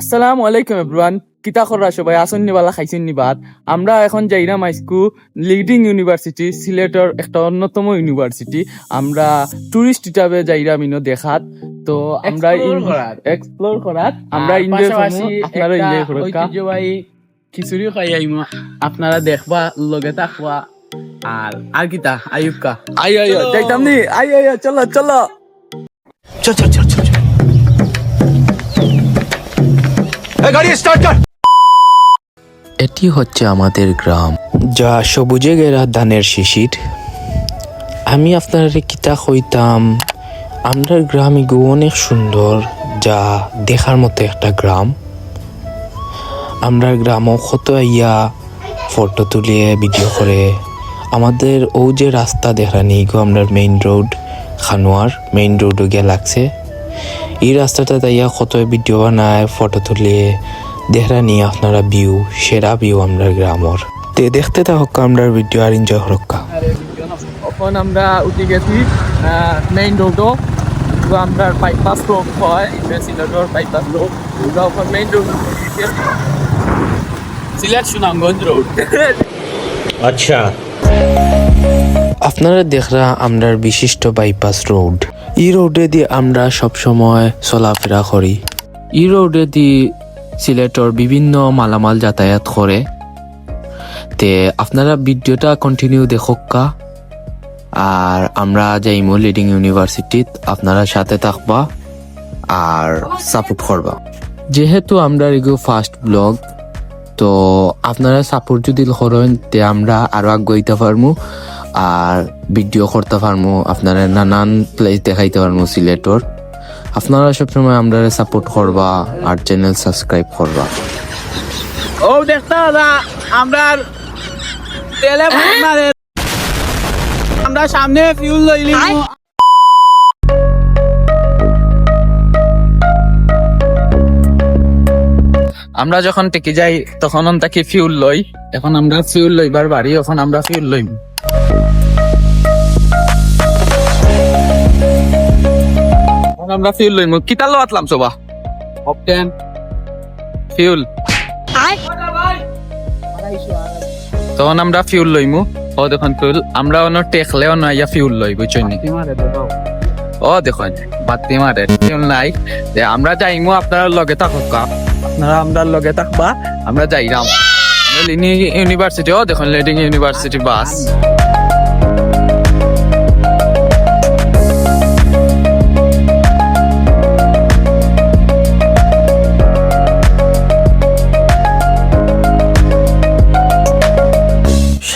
আসসালামু আলাইকুম এভরান কিতা কররা সবাই? আসুন নিবালা খাইছেন নিবাদ আমরা এখন যাইরাম আইসকু লিডিং ইউনিভার্সিটি সিলেটের একটা অন্যতম ইউনিভার্সিটি। আমরা টুরিস্ট হিসাবে যাইরাম ইনো দেখাত। তো আমরা এক্সপ্লোর আমরা করছি আপনারা করুন খিচুড়ি খাই আপনারা দেখবা লগে থাকবা। আর আর কিতা? আই আই যাইতাম নি। আই আই চলো। চলো চল চল চল। এটি হচ্ছে আমাদের গ্রাম। যা সবুজে গেরা ধানের শিশির। আমি আপনার কিতা হইতাম। আমরার গ্রাম গো অনেক সুন্দর যা দেখার মতো একটা গ্রাম। আমরার গ্রামও কত ইয়া ফটো তুলে ভিডিও করে। আমাদের ও যে রাস্তা দেখানি গো আমরার মেইন রোড খানোয়ার। মেইন রোডও গিয়ে লাগছে। এই রাস্তাটা তাইয়া কত ভিডিও বানায় ফটো তুলে। দেখরা নিয়ে আপনারা ভিউ সেরা ভিউ আমরা গ্রামর। তে দেখতে থাকুক আমরা ভিডিও আর এনজয় হরক্কা এখন আমরা উঠে গেছি মেইন আমরা বাইপাস রোড হয় সিলেটর bypass road main road Sylhet Sunamganj road আচ্ছা। আপনারা দেখরা আমরার বিশিষ্ট বাইপাস রোড এই রোডে দিয়ে আমরা সবসময় চলাফেরা করি। এই রোডে দিয়ে সিলেটর বিভিন্ন মালামাল যাতায়াত করে তে আপনারা ভিডিওটা কন্টিনিউ দেখক্কা আর আমরা যাইমো লিডিং ইউনিভার্সিটিত আপনারা সাথে থাকবা আর সাপোর্ট করবা। যেহেতু আমরা এগো ফার্স্ট ব্লগ তো আপনারা সাপোর্ট যদি করেন, তে আমরা আরও আগাইতে পারমু। আর ভিডিও করতে পারব আপনারা নানান প্লেস দেখাইতে পারব সিলেটর। আপনারা সবসময় আমরা সাপোর্ট করবা আর চ্যানেল সাবস্ক্রাইব করবা। ও দেখতে আমরা আমরা সামনে ফিউল লইলি আমরা যখন টেকে যাই তখন তাকে ফিউল লই? এখন আমরা ফিউল লইবার বাড়ি এখন আমরা ফিউল লইম। আমরা ফিউল লইম। কিতা লো আতলাম সবা অপটেন ফিউল তখন আমরা ফিউল লইমু। ও দেখুন ফিউল আমরা অন্য টেকলেও না ইয়া ফিউল লই বুঝছেন ও দেখুন বাতি মারে। ফিউল নাই। যে আমরা যাইমু আপনারা লগে থাকুক আপনারা আমরা লগে থাকবা আমরা যাইরাম। আমরা লিনি ইউনিভার্সিটি ও দেখুন লিডিং ইউনিভার্সিটি বাস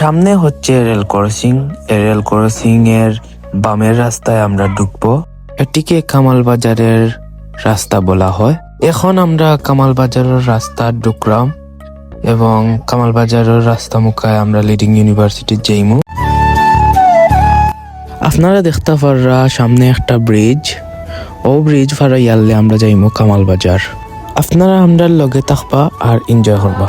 সামনে হচ্ছে রেল ক্রসিং। রেল ক্রসিং এর বামের রাস্তায় আমরা ঢুকবো। এটিকে কামাল বাজারের রাস্তা বলা হয়। এখন আমরা কামাল বাজারের রাস্তা ঢুকলাম এবং কামাল বাজারের রাস্তা মুখায় আমরা লিডিং ইউনিভার্সিটি যাইমু। আপনারা দেখতে পাররা সামনে একটা ব্রিজ ও ব্রিজ ফারা ইয়ালে আমরা যাইমু কামাল বাজার আপনারা আমরা লগে থাকবা আর এনজয় করবা।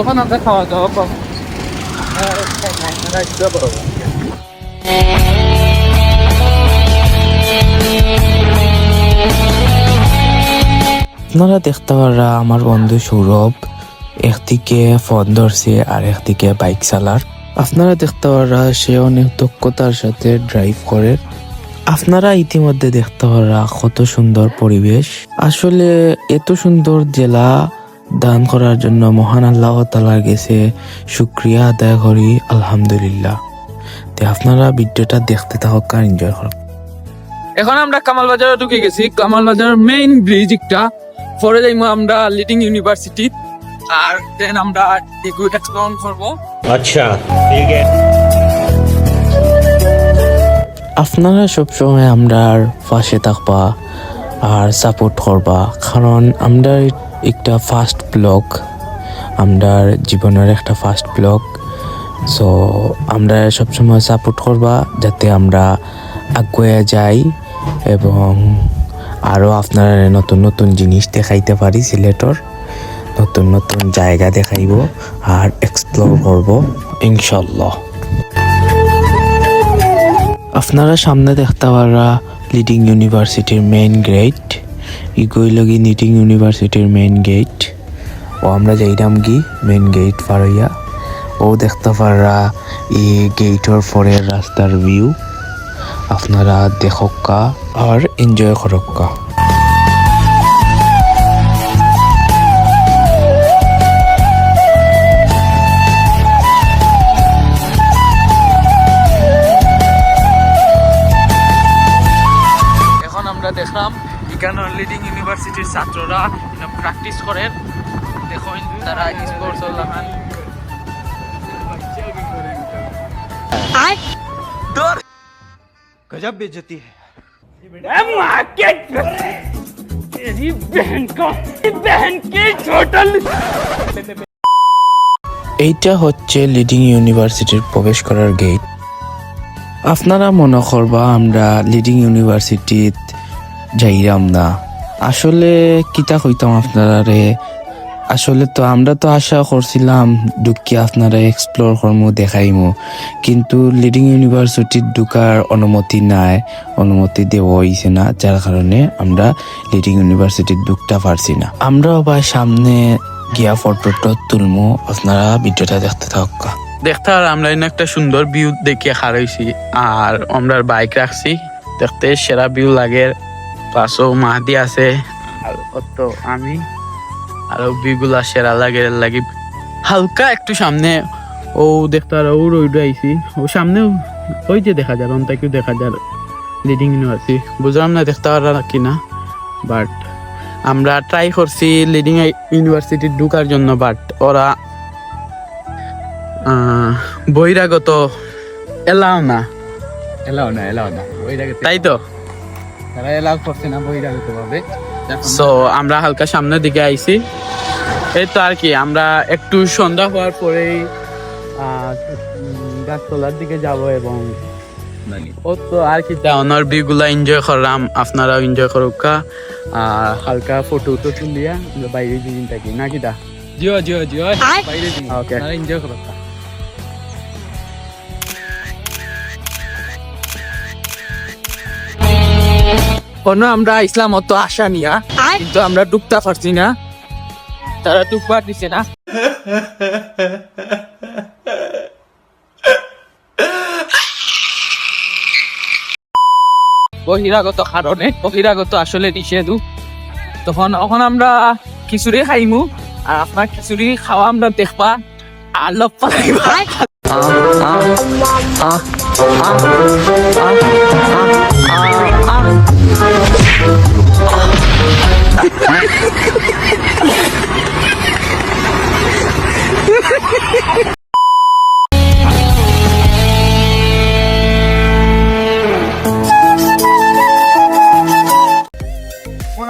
আমরা লিডিং ইউনিভার্সিটি অন এক্সপ্লোর করব ইউনিভার্সিটিটা কিনা তখন আমরা খাওয়া দাওয়া করব আপনারা দেখতে পারা আমার বন্ধু সৌরভ, একদিকে ফোন ধরছে আর একদিকে বাইক চালার। আপনারা দেখতে পারা সে অনেক দক্ষতার সাথে ড্রাইভ করে। আপনারা ইতিমধ্যে দেখতে পারা কত সুন্দর পরিবেশ। আসলে এত সুন্দর জেলা দান করার জন্য মহান আল্লাহ তালার গেছে। শুক্রিয়া আদায় করি আলহামদুলিল্লাহ। তে আপনারা ভিডিওটা দেখতে থাকুক আর এনজয় করুক। এখন আমরা কামাল বাজারে ঢুকে গেছি। কামাল বাজার মেইন ব্রিজ একটা পরে যাইমু আমরা লিডিং ইউনিভার্সিটি আর দেন আমরা এগুলো এক্সপ্লোর করব। আচ্ছা ঠিক আপনারা সবসময় আমরা পাশে থাকবা আর সাপোর্ট করবা। কারণ আমরা একটা ফার্স্ট ব্লগ আমরা জীবনের একটা ফার্স্ট ব্লগ সো আমরা সবসময় সাপোর্ট করবা যাতে আমরা আগুয়ে যাই এবং আরও আপনারা নতুন নতুন জিনিস দেখাইতে পারি সিলেটর। নতুন নতুন জায়গা দেখাইব আর এক্সপ্লোর করব ইনশাল্লাহ আপনারা সামনে দেখতে পারা লিডিং ইউনিভার্সিটির মেইন গেট কি নিটিং ইউনিভার্সিটির মেইন গেট ও আমরা যাইতাম কি? মেইন গেট পারইয়া ও দেখতে পাররা এই গেটর পরের রাস্তার ভিউ আপনারা দেখক্কা। আর এনজয় করক্কা। ইউনিভার্সিটির ছাত্ররা প্র্যাকটিস করেন দেখুন তারা স্পোর্টস লাগান गजब बेइज्जती है এইটা হচ্ছে লিডিং ইউনিভার্সিটির প্রবেশ করার গেট আপনারা মনে করবা আমরা লিডিং ইউনিভার্সিটিত যাইরাম না আসলে কিতা কইতাম আপনারা রে আসলে তো আমরা তো আশা করছিলাম ঢুকি আপনারা এক্সপ্লোর করমু দেখাইমু। কিন্তু লিডিং ইউনিভার্সিটির ঢুকার অনুমতি নাই, অনুমতি দেওয়া হয়েছে না, যার কারণে আমরা লিডিং ইউনিভার্সিটির ঢুকতে পারছি না। আমরা আবার সামনে গিয়া ফটো তুলমু, আপনারা ভিডিওটা দেখতে থাকা দেখতে আর আমরা একটা সুন্দর ভিউ দেখিয়ে হারাইছি, আর আমরা বাইক রাখছি, দেখতে সেরা ভিউ লাগে। পাশও মাহাদি আছে আর অত আমি আর বিগুলা সেরা লাগে লাগি। হালকা একটু সামনে ও দেখতে আর ও রইড আইছি। ও সামনেও ওই যে দেখা যায় অন্তাকেও দেখা যায় লিডিং ইউনিভার্সিটি বুঝলাম না দেখতে পারা কিনা বাট আমরা ট্রাই করছি লিডিং ইউনিভার্সিটি ঢুকার জন্য বাট ওরা বহিরাগত এলাও না। এলাও না এলাও না তাই তো? তারা এলাও করছে না বহিরাগত ভাবে সো আমরা হালকা সামনের দিকে আইছি। এই তো আর কি আমরা একটু সন্ধ্যা হওয়ার পরেই গাছতলার দিকে যাব এবং ও তো আর কি টাউনের ভিউগুলা এনজয় করলাম আপনারাও এনজয় করুক আর হালকা ফটো তো তুলিয়া বাইরে দিন থাকি না কিটা জিও জিও জিও। বাইরে ওকে এনজয় করো কোনো আমরা ইসলাম অত আশা নিয়া কিন্তু আমরা ডুবতে পারছি না তারা ডুববার দিছে না বহিরাগত কারণে বহিরাগত আসলে নিষেধ তখন এখন আমরা খিচুড়ি খাইমু আর আপনার খিচুড়ি খাওয়া আমরা দেখবা আর লগ পাইবা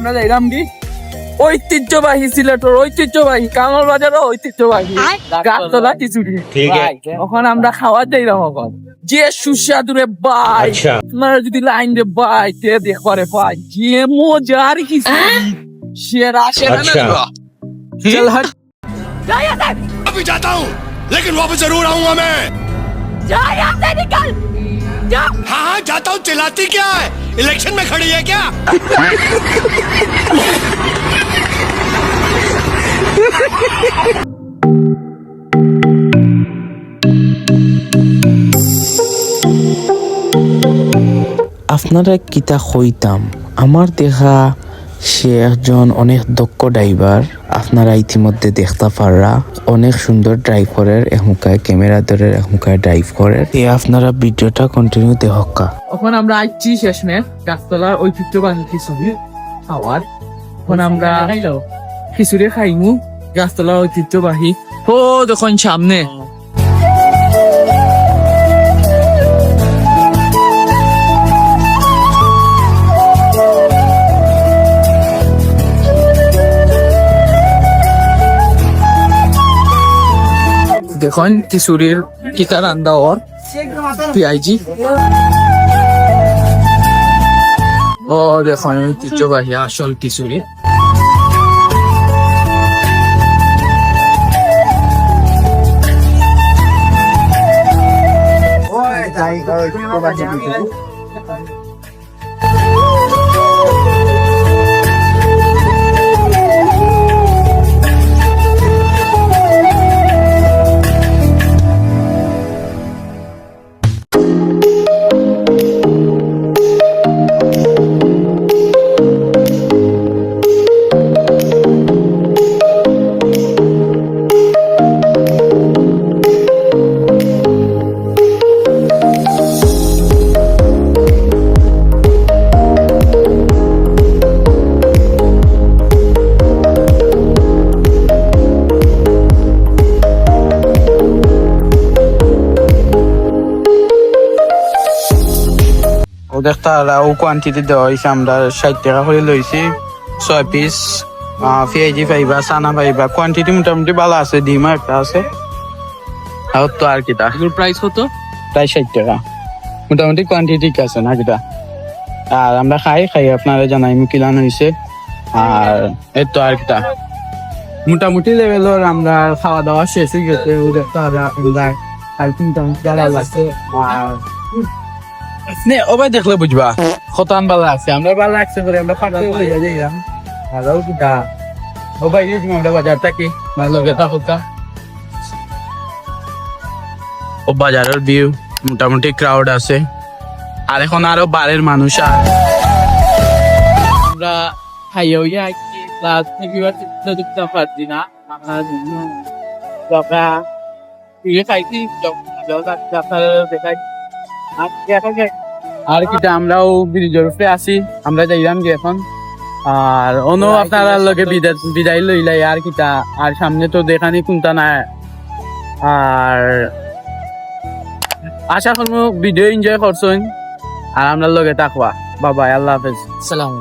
আমরা যাইলাম কি ঐতিহ্যবাহী সিলেটের ঐতিহ্যবাহী কামাল বাজারও ঐতিহ্যবাহী গাছতলা খিচুড়ি ठीक है এখন আমরা খাওয়া যাইলাম এখন যে সুস্বাদু রে ভাই अच्छा আপনারা যদি লাইন রে ভাই তে দেখরে ভাই যে মজার খিচুড়ি সেরা সেরা अच्छा চল হাট अभी जाता हूँ लेकिन वापस जरूर आऊंगा मैं हाँ हाँ जाता हूँ चिल्लाती क्या है इलेक्शन में खड़ी है क्या আপনারা কিতা কইতাম? আমার দেখা সে একজন অনেক দক্ষ ড্রাইভার। আপনারা ইতিমধ্যে দেখতে পাররা। অনেক সুন্দর ড্রাইভ করের এমুকায় ক্যামেরা ধরে এমুকায় ড্রাইভ করের এ আপনারা ভিডিওটা কন্টিনিউ দেখকা এখন আমরা আইছি শেষমেশ গাছতলার ঐতিহ্যবাহী খিচুড়ি খাওয়ার। এখন আমরা খিচুড়ি খাইমু। গাছতলা ঐতিহ্যবাহী। ও, যখন সামনে। দেখুন, কিশোরীর কিতা রান্দা ওর। পিআইজি ও, দেখুন, ঐতিহ্যবাহী আসল কিশোরী। Cố gắng cho. তারা ও কোয়ান্টিটি দেওয়া হয়েছে আমরা ষাট টাকা করে লইছি। ছয় পিস পেঁয়াজি পাইবা চানা পাইবা কোয়ান্টিটি মোটামুটি ভালো আছে ডিমও একটা আছে। আর তো আর কিটা? এগুলোর প্রাইস কত? প্রায় ষাট টাকা। মোটামুটি কোয়ান্টিটি আছে না কিটা? আর আমরা খাই খাই আপনারা জানাই কিলান হয়েছে আর এই তো আর কিটা। মোটামুটি লেভেলের আমরা খাওয়া দাওয়া শেষ হয়ে গেছে আর যারা লাগছে। আর নে ওবাই দেখলে বুঝবা। খতান ভালো আছে আমরা ভালো লাগছে করে আমরা ফাটা হয়ে যাইলাম। আর ও কিটা ওবাই আমরা বাজার থাকি ভালো গেতা হতা ও বাজারের ভিউ মোটামুটি ক্রাউড আছে। আর এখন আরও বারের মানুষ আর। আমরা খাইয়েও যাই প্লাস এবার ঢুকতে পারছি না। আমরা আমরা খাইছি আপনারা আর কিটা কি আমরাও ব্রিজের উপরে আছি আমরা যাইলাম যে এখন। আর অন্য আপনারা লগে বিদায় বিদায় লইলাই আর কিটা আর সামনে তো দেখানি কোনটা নাই। আর আশা করব ভিডিও এনজয় করছেন আর আমরা লগে থাকবা। বাবা আল্লাহ হাফেজ। সালাম